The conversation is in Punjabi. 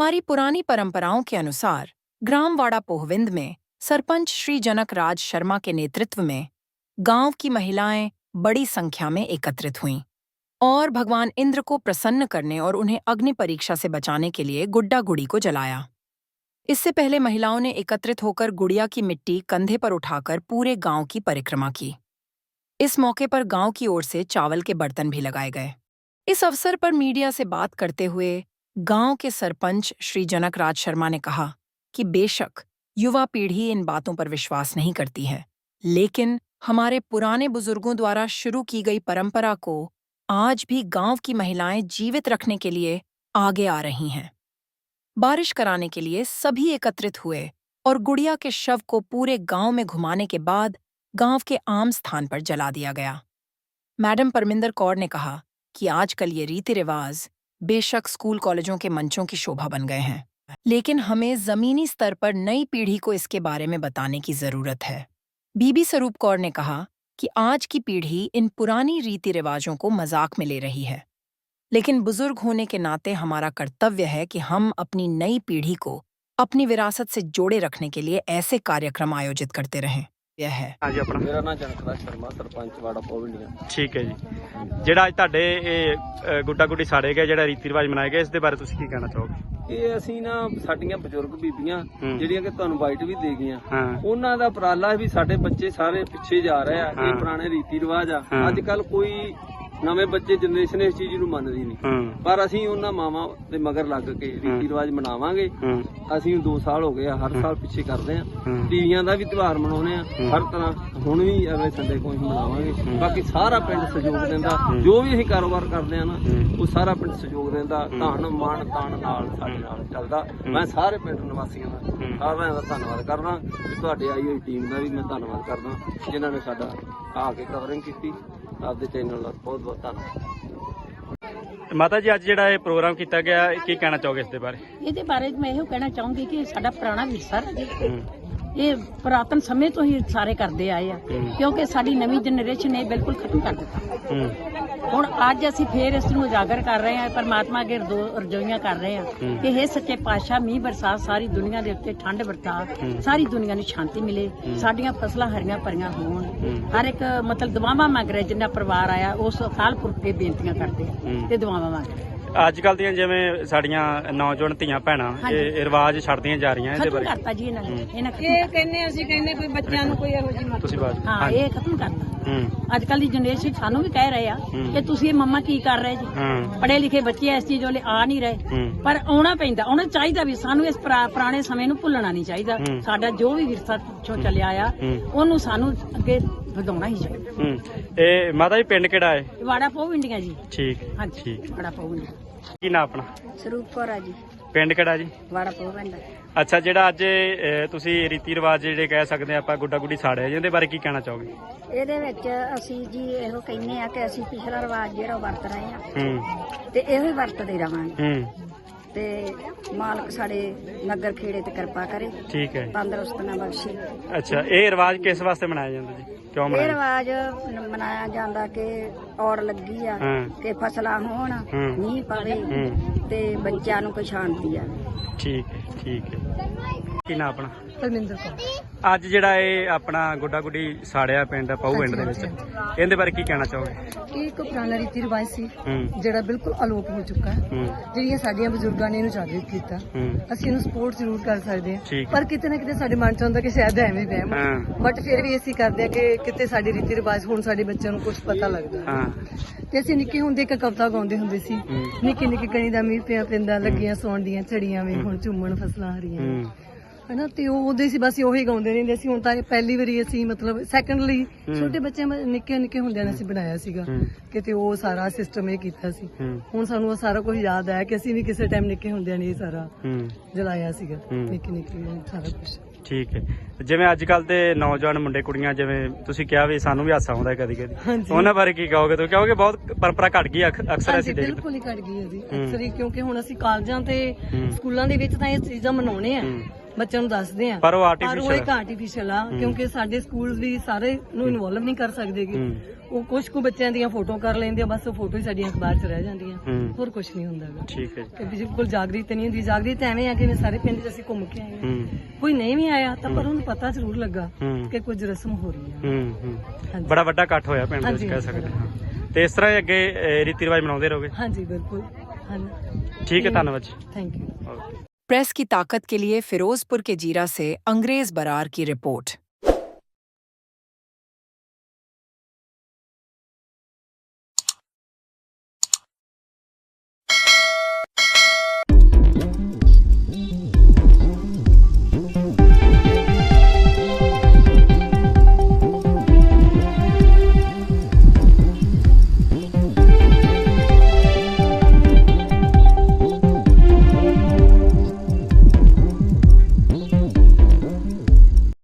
हमारी पुरानी परंपराओं के अनुसार, ग्रामवाड़ा पोहविंद में, सरपंच श्री जनक राज शर्मा के नेतृत्व में, गाँव की महिलाएँ बड़ी संख्या में एकत्रित हुईं और भगवान इंद्र को प्रसन्न करने और उन्हें अग्नि परीक्षा से बचाने के लिए गुड्डा गुड़ी को जलाया। इससे पहले महिलाओं ने एकत्रित होकर गुड़िया की मिट्टी कंधे पर उठाकर पूरे गाँव की परिक्रमा की। इस मौके पर गाँव की ओर से चावल के बर्तन भी लगाए गए। इस अवसर पर मीडिया से बात करते हुए गाँव के सरपंच श्री जनक राज शर्मा ने कहा कि बेशक युवा पीढ़ी इन बातों पर विश्वास नहीं करती है, लेकिन हमारे पुराने बुज़ुर्गों द्वारा शुरू की गई परंपरा को आज भी गाँव की महिलाएँ जीवित रखने के लिए आगे आ रही हैं। बारिश कराने के लिए सभी एकत्रित हुए और गुड़िया के शव को पूरे गाँव में घुमाने के बाद गाँव के आम स्थान पर जला दिया गया। मैडम परमिंदर कौर ने कहा कि आजकल ये रीति रिवाज बेशक स्कूल कॉलेजों के मंचों की शोभा बन गए हैं, लेकिन हमें जमीनी स्तर पर नई पीढ़ी को इसके बारे में बताने की ज़रूरत है। बीबी स्वरूप कौर ने कहा कि आज की पीढ़ी इन पुरानी रीति रिवाजों को मज़ाक में ले रही है, लेकिन बुज़ुर्ग होने के नाते हमारा कर्तव्य है कि हम अपनी नई पीढ़ी को अपनी विरासत से जोड़े रखने के लिए ऐसे कार्यक्रम आयोजित करते रहें। ਪਿਆ ਹੈ। ਹਾਂਜੀ ਆਪਣਾ। ਮੇਰਾ ਨਾਮ ਜਨਕਰਾ ਸ਼ਰਮਾ ਸਰਪੰਚ ਵਾੜਾ ਪੋਵਿੰਡੀਆਂ ਠੀਕ ਹੈ ਜੀ। ਜਿਹੜਾ ਅੱਜ ਤੁਹਾਡੇ ਇਹ ਗੁੱਡਾ ਗੁੱਡੀ ਸਾੜੇ ਗਏ ਜਿਹੜਾ ਰੀਤੀ ਰਿਵਾਜ ਮਨਾਇਆ ਗਿਆ ਇਸ ਦੇ ਬਾਰੇ ਤੁਸੀਂ ਕੀ ਕਹਿਣਾ ਚਾਹੋਗੇ? ਇਹ ਅਸੀਂ ਨਾ ਸਾਡੀਆਂ ਬਜ਼ੁਰਗ ਬੀਬੀਆਂ ਜਿਹੜੀਆਂ ਕਿ ਤੁਹਾਨੂੰ ਵਾਈਟ ਵੀ ਦੇ ਗਈਆਂ ਹਾਂ। ਉਹਨਾਂ ਦਾ ਉਪਰਾਲਾ ਵੀ ਸਾਡੇ ਬੱਚੇ ਸਾਰੇ ਪਿੱਛੇ ਜਾ ਰਹੇ ਆ ਇਹ ਪੁਰਾਣੇ ਰੀਤੀ ਰਿਵਾਜ ਆ ਅੱਜ ਕੱਲ ਕੋਈ ਨਵੇਂ ਬੱਚੇ ਜਨਰੇਸ਼ਨ ਇਸ ਚੀਜ਼ ਨੂੰ ਮੰਨਦੀ ਨਹੀਂ ਪਰ ਅਸੀਂ ਉਹਨਾਂ ਮਾਵਾਂ ਦੇ ਮਗਰ ਲੱਗ ਕੇ ਰੀਤੀ ਰਿਵਾਜ ਮਨਾਵਾਂਗੇ। ਅਸੀਂ 2 ਸਾਲ ਹੋ ਗਏ ਆ ਹਰ ਸਾਲ ਪਿੱਛੇ ਕਰਦੇ ਆ। ਤੀਆਂ ਦਾ ਵੀ ਤਿਉਹਾਰ ਮਨਾਉਨੇ ਆ। ਹਰ ਤਰ੍ਹਾਂ ਹੁਣ ਵੀ ਅਗਲੇ ਸੰਡੇ ਕੋਈ ਮਨਾਵਾਂਗੇ। ਬਾਕੀ ਸਾਰਾ ਪਿੰਡ ਸਹਿਯੋਗ ਦਿੰਦਾ। ਜੋ ਵੀ ਅਸੀਂ ਕਾਰੋਬਾਰ ਕਰਦੇ ਆ ਨਾ। ਉਹ ਸਾਰਾ ਪਿੰਡ ਸਹਿਯੋਗ ਦਿੰਦਾ। ਧਨ ਮਾਨ ਤਾਨ ਨਾਲ ਸਾਡੇ ਨਾਲ ਚੱਲਦਾ। ਮੈਂ ਸਾਰੇ ਪਿੰਡ ਨਿਵਾਸੀਆਂ ਦਾ। ਸਾਰਿਆਂ ਦਾ ਧੰਨਵਾਦ ਕਰਦਾ ਤੇ ਤੁਹਾਡੇ ਆਈ ਹੋਈ ਟੀਮ ਦਾ ਵੀ ਮੈਂ ਧੰਨਵਾਦ ਕਰਦਾ ਜਿਨ੍ਹਾਂ ਨੇ ਸਾਡਾ ਆ ਕੇ ਕਵਰਿੰਗ ਕੀਤੀ। ਆਪਦੇ ਚੈਨਲ ਦਾ ਬਹੁਤ ਬਹੁਤ ਧੰਨਵਾਦ। ਮਾਤਾ ਜੀ ਅੱਜ ਜਿਹੜਾ ਇਹ ਪ੍ਰੋਗਰਾਮ ਕੀਤਾ ਗਿਆ ਇਹ ਕੀ ਕਹਿਣਾ ਚਾਹੋਗੇ ਇਸ ਦੇ ਬਾਰੇ? ਇਹਦੇ ਬਾਰੇ ਮੈਂ ਇਹੋ ਕਹਿਣਾ ਚਾਹੂੰਗੀ ਕਿ ਸਾਡਾ ਪੁਰਾਣਾ ਵਿਰਸਾ ਹੈ। ਇਹ ਪੁਰਾਤਨ ਸਮੇਂ ਤੋਂ ਹੀ ਸਾਰੇ ਕਰਦੇ ਆਏ ਆ। ਕਿਉਂਕਿ ਸਾਡੀ ਨਵੀਂ ਜਨਰੇਸ਼ਨ ਨੇ ਬਿਲਕੁਲ ਖਤਮ ਕਰ ਦਿੱਤਾ। ਹੁਣ ਅੱਜ ਅਸੀਂ ਫੇਰ ਇਸ ਨੂੰ ਉਜਾਗਰ ਕਰ ਰਹੇ ਹਾਂ ਪਰਮਾਤਮਾ ਅੱਗੇ ਰਜੋਈਆਂ ਕਰ ਰਹੇ ਹਾਂ। ਕਿ ਇਹ ਸੱਚੇ ਪਾਤਸ਼ਾਹ ਮੀਂਹ ਬਰਸਾਤ ਸਾਰੀ ਦੁਨੀਆ ਦੇ ਉੱਤੇ ਠੰਡ ਵਰਤਾ। ਸਾਰੀ ਦੁਨੀਆ ਨੂੰ ਸ਼ਾਂਤੀ ਮਿਲੇ। ਸਾਡੀਆਂ ਫਸਲਾਂ ਹਰੀਆਂ ਭਰੀਆਂ ਹੋਣ। ਹਰ ਇੱਕ ਮਤਲਬ ਦੁਆਵਾਂ ਮੰਗ ਰਿਹਾ ਜਿੰਨਾ ਪਰਿਵਾਰ ਆਇਆ ਉਸ ਅਕਾਲ ਪੁਰਖ ਦੇ ਬੇਨਤੀਆਂ ਕਰਦੇ। ਤੇ ਦੁਆਵਾਂ ਮੰਗ ਰਹੇ ਅੱਜ ਕੱਲ ਦੀਆਂ ਜਿਵੇਂ ਸਾਡੀਆਂ ਨੌਜਵਾਨ ਧੀਆਂ ਭੈਣਾਂ। ਇਹ ਰਿਵਾਜ ਛੱਡਦੀਆਂ ਜਾ ਰਹੀਆਂ ਇਹਦੇ ਖਤਮ ਬਾਰੇ। ਕਰਤਾ ਜੀ ਇਹਨਾਂ ਨੇ ਹੂੰ। ਇਹਨਾਂ ਖਤਮ ਇਹ ਕਰਤਾ। ਕਹਿੰਨੇ ਅਸੀਂ ਕਹਿੰਨੇ ਕੋਈ ਬੱਚਿਆਂ ਨੂੰ ਕੋਈ ਇਹੋ ਜਿਹੀ ਤੁਸੀਂ ਬਾਤ ਹਾਂ ਇਹ ਖਤਮ ਕਰਤਾ। ਹੂੰ। ਅੱਜ ਕੱਲ ਦੀ ਜਨਰੇਸ਼ਨ ਸਾਨੂੰ ਵੀ ਕਹਿ ਰਹੇ ਆ। ਕਿ ਤੁਸੀਂ ਇਹ ਮੰਮਾ ਕੀ ਕਰ ਰਹੇ ਜੀ? ਹੂੰ। ਪੜ੍ਹੇ ਲਿਖੇ ਬੱਚੇ ਇਸ ਚੀਜ਼ ਵਾਲੇ ਆ ਨਹੀਂ ਰਹੇ। ਹੂੰ। ਪਰ ਆਉਣਾ ਪੈਂਦਾ ਆਉਣਾ ਚਾਹੀਦਾ ਵੀ ਸਾਨੂੰ ਇਸ ਪੁਰਾ- ਪੁਰਾਣੇ ਸਮੇਂ ਨੂੰ ਭੁੱਲਣਾ ਨਹੀਂ ਚਾਹੀਦਾ। ਸਾਡਾ ਜੋ ਵੀ ਵਿਰਸਾ ਪਿੱਛੋਂ ਚੱਲਿਆ ਆ ਹੂੰ। ਉਹਨੂੰ ਸਾਨੂੰ ਅੱਗੇ ਵਧਾਉਣਾ ਹੀ ਚਾਹੀਦਾ। ਹੂੰ। ਇਹ ਮਾਤਾ ਜੀ ਪਿੰਡ ਕਿਹੜਾ ਹੈ? ਵਾੜਾ ਪਾਉ ਇੰਡੀਆ ਜੀ। ਠੀਕ ਹਾਂਜੀ ਠੀਕ। ਵਾੜਾ ਪਾਉ ਇੰਡੀਆ ਕੀ ਨਾਂ ਆਪਣਾ? ਸਰੂਪ ਕੌਰ ਆ ਜੀ। ਪਿੰਡ ਕਿਹੜਾ ਜੀ? ਵਾੜਾ ਪਾਉ ਪਿੰਡ। ਅੱਛਾ ਜਿਹੜਾ ਅੱਜ ਤੁਸੀਂ ਰੀਤੀ ਰਿਵਾਜ ਜਿਹੜੇ ਕਹਿ ਸਕਦੇ ਆ ਆਪਾਂ ਗੁੱਡਾ ਗੁੱਡੀ ਸਾੜਿਆ ਜੀ ਉਹਦੇ ਬਾਰੇ ਕੀ ਕਹਿਣਾ ਚਾਹੋਗੇ? ਇਹਦੇ ਵਿੱਚ ਅਸੀਂ ਜੀ ਇਹੋ ਕਹਿੰਦੇ ਆ ਕਿ ਅਸੀਂ ਪਿਛਲਾ ਰਿਵਾਜ ਜਿਹੜਾ ਉਹ ਵਰਤ ਰਹੇ ਆ। ਹੂੰ। ਤੇ ਇਹੋ ਹੀ ਵਰਤਦੇ ਰਵਾਂਗੇ। ਹੂੰ। ਤੇ ਮਾਲਕ ਸਾਡੇ ਨਗਰ ਖੇੜੇ ਤੇ ਕਿਰਪਾ ਕਰੇ। ਠੀਕ ਹੈ ਤੰਦਰੁਸਤੀਆਂ ਬਖਸ਼ੇ। ਅੱਛਾ ਇਹ ਰਿਵਾਜ ਕਿਸ ਵਾਸਤੇ ਮਨਾਇਆ ਜਾਂਦਾ ਜੀ? ਕਿਉਂ ਇਹ ਮਨਾਇਆ? ਰਿਵਾਜ ਮਨਾਇਆ ਜਾਂਦਾ ਕਿ ਔੜ ਲੱਗੀ ਆ ਹਾਂ। ਕਿ ਫਸਲਾਂ ਹੋਣ। ਮੀਂਹ ਪਵੇ। ਹੂੰ। ਤੇ ਬੱਚਿਆਂ ਨੂੰ ਕੋਈ ਸ਼ਾਂਤੀ ਆ। ਠੀਕ ਹੈ ਠੀਕ ਹੈ। ਕੀ ਨਾਂ ਆਪਣਾ? ਪਰਮਿੰਦਰ ਕੌਰ। ਅੱਜ ਜਿਹੜਾ ਇਹ ਆਪਣਾ ਗੁੱਡਾ ਗੁੱਡੀ ਸਾੜਿਆ ਪਿੰਡ ਪਾਉ ਪਿੰਡ ਦੇ ਵਿੱਚ ਇਹਦੇ ਬਾਰੇ ਕੀ ਕਹਿਣਾ ਚਾਹੋਗੇ? ਇਹ ਇੱਕ ਪੁਰਾਣਾ ਰੀਤੀ ਰਿਵਾਜ ਸੀ ਹੂੰ। ਜਿਹੜਾ ਬਿਲਕੁਲ ਅਲੋਪ ਹੋ ਚੁੱਕਾ ਹੈ। ਹੂੰ। ਜਿਹੜੀਆਂ ਸਾਡੀਆਂ ਬਜ਼ੁਰਗਾਂ ਨੇ ਇਹਨੂੰ ਜਾਗਰਿਤ ਕੀਤਾ। ਹੂੰ। ਅਸੀਂ ਇਹਨੂੰ ਸਪੋਰਟ ਜ਼ਰੂਰ ਕਰ ਸਕਦੇ ਠੀਕ। ਹਾਂ। ਪਰ ਕਿਤੇ ਨਾ ਕਿਤੇ ਸਾਡੇ ਮਨ ਚ ਹੁੰਦਾ ਕਿ ਸ਼ਾਇਦ ਐਵੇਂ ਵਹਿਮ ਹਾਂ। ਬਟ ਫਿਰ ਵੀ ਅਸੀਂ ਕਰਦੇ ਹਾਂ ਕਿ ਕਿਤੇ ਸਾਡੇ ਰੀਤੀ ਰਿਵਾਜ ਹੁਣ ਸਾਡੇ ਬੱਚਿਆਂ ਨੂੰ ਕੁਝ ਪਤਾ ਲੱਗਦਾ। ਹੈ। ਹਾਂ। ਤੇ ਅਸੀਂ ਨਿੱਕੇ ਹੁੰਦੇ ਇੱਕ ਕਵਿਤਾ ਗਾਉਂਦੇ ਹੁੰਦੇ ਸੀ। ਨਿੱਕੇ ਨਿੱਕੇ ਕਣੀ ਦਾ ਮੀਂਹ ਪਿਆ ਪੈਂਦਾ ਲੱਗੀਆਂ ਸੌਣ ਦੀਆਂ ਝੜੀਆਂ ਵੀ ਹੁਣ ਝੁੰਮਣ ਫਸਲਾਂ ਹਰੀਆਂ। ਹਨਾ ਤੇ ਉਹ ਉਹਦੇ ਸੀ ਬਸ ਉਹੀ ਗਾਉਂਦੇ ਰਹਿੰਦੇ ਸੀ। ਹੁਣ ਤਾਂ ਪਹਿਲੀ ਵਾਰੀ ਅਸੀਂ ਮਤਲਬ ਸੈਕੰਡਲੀ। ਛੋਟੇ ਬੱਚਿਆਂ ਮ- ਨਿੱਕੇ ਨਿੱਕੇ ਹੁੰਦਿਆਂ ਨੇ ਅਸੀਂ ਬਣਾਇਆ ਸੀਗਾ। ਹੂੰ। ਕਿਤੇ ਉਹ ਸਾਰਾ ਸਿਸਟਮ ਇਹ ਕੀਤਾ ਸੀ। ਹੁਣ ਸਾਨੂੰ ਉਹ ਸਾਰਾ ਕੁਝ ਯਾਦ ਆਇਆ ਕਿ ਅਸੀਂ ਵੀ ਕਿਸੇ ਟਾਈਮ ਨਿੱਕੇ ਹੁੰਦਿਆਂ ਨੇ ਇਹ ਸਾਰਾ ਜਲਾਇਆ ਸੀਗਾ। ਨਿੱਕੇ ਨਿੱਕੇ ਸਾਰਾ ਕੁਝ ਠੀਕ ਹੈ ਜਿਵੇਂ ਅੱਜ ਕੱਲ ਦੇ ਨੌਜਵਾਨ ਮੁੰਡੇ ਕੁੜੀਆਂ ਜਿਵੇਂ ਤੁਸੀਂ ਕਿਹਾ ਵੀ ਸਾਨੂੰ ਵੀ ਹਾਸਾ ਆਉਂਦਾ ਕਦੀ ਕਦੀ ਹਾਂਜੀ। ਉਹਨਾਂ ਬਾਰੇ ਕੀ ਕਹੋਗੇ ਤੁਸੀਂ ਕਿਉਂਕਿ ਬਹੁਤ ਪਰੰਪਰਾ ਘਟ ਗਈ ਅਕ- ਅਕਸਰ ਹਾਂਜੀ ਅਸੀਂ ਦੇਖਦੇ ਬਿਲਕੁਲ ਹੀ ਘਟ ਗਈ ਹੈ ਜੀ ਹੂੰ। ਅਕਸਰ ਹੀ ਕਿਉਂਕਿ ਹੁਣ ਅਸੀਂ ਕਾਲਜਾਂ ਤੇ ਹੂੰ। ਸਕੂਲਾਂ ਦੇ ਵਿੱਚ ਤਾਂ ਇਹ ਚੀਜ਼ਾਂ ਮਨਾਉਣੇ ਆ ਹੂੰ। ਬੱਚਿਆਂ ਨੂੰ ਦੱਸਦੇ ਆ। ਪਰ ਉਹ ਆਰਟੀਫੀਸ਼ੀਅਲ ਇੱਕ ਆਰਟੀਫੀਸ਼ੀਅਲ ਆ ਕਿਉਂਕਿ ਸਾਡੇ ਸਕੂਲ ਵੀ ਸਾਰੇ ਨੂੰ ਇਨਵੋਲਵ ਨਹੀਂ ਕਰ ਸਕਦੇਗੇ ਉਹ ਕੁਝ ਕੁ ਬੱਚਿਆਂ ਦੀਆਂ ਫੋਟੋ ਕਰ ਲੈਂਦੇ ਆ ਬਸ ਉਹ ਫੋਟੋ ਹੀ ਸਾਡੀਆਂ ਅਖਬਾਰ 'ਚ ਰਹਿ ਜਾਂਦੀਆਂ। ਹੂੰ। ਹੋਰ ਕੁਝ ਨਹੀਂ ਹੁੰਦਾ ਗਾ। ਠੀਕ ਹੈ ਜੀ। ਕਿ ਬਿਲਕੁਲ ਜਾਗਰੂਕਤਾ ਨਹੀਂ ਹੁੰਦੀ। ਜਾਗਰੂਕਤਾ ਐਵੇਂ ਆ ਕਿ ਮੈਂ ਸਾਰੇ ਪਿੰਡ 'ਚ ਅਸੀਂ ਘੁੰਮ ਕੇ ਆਏ ਹੂੰ। ਕੋਈ ਨਹੀਂ ਵੀ ਆਇਆ ਤਾਂ ਪਰ ਉਹਨੂੰ ਪਤਾ ਜ਼ਰੂਰ ਲੱਗਾ ਹੂੰ। ਕਿ ਕੁਝ ਰਸਮ ਹੋ ਰਹੀ ਹੈ ਹੂੰ ਹੂੰ। ਹਾਂਜੀ। ਬੜਾ ਵੱਡਾ ਇਕੱਠ ਹੋਇਆ ਪਿੰਡ ਦੇ ਵਿੱਚ ਹਾਂਜੀ, ਕਹਿ ਸਕਦੇ ਹਾਂ। ਤੇ ਇਸ ਤਰ੍ਹਾਂ ਹੀ ਅੱਗੇ ਅਹ, ਰੀਤੀ ਰਿਵਾਜ ਮਨਾਉਂਦੇ ਰਹੋਗੇ? ਹਾਂਜੀ ਬਿਲकुल ਹਾਂਜੀ। ਠੀਕ ਹੈ ਧੰਨਵਾਦ ਜੀ। ਥੈਂਕ ਯੂ ਓਕੇ प्रेस की ताकत के लिए फिरोजपुर के जीरा से अंग्रेज बरार की रिपोर्ट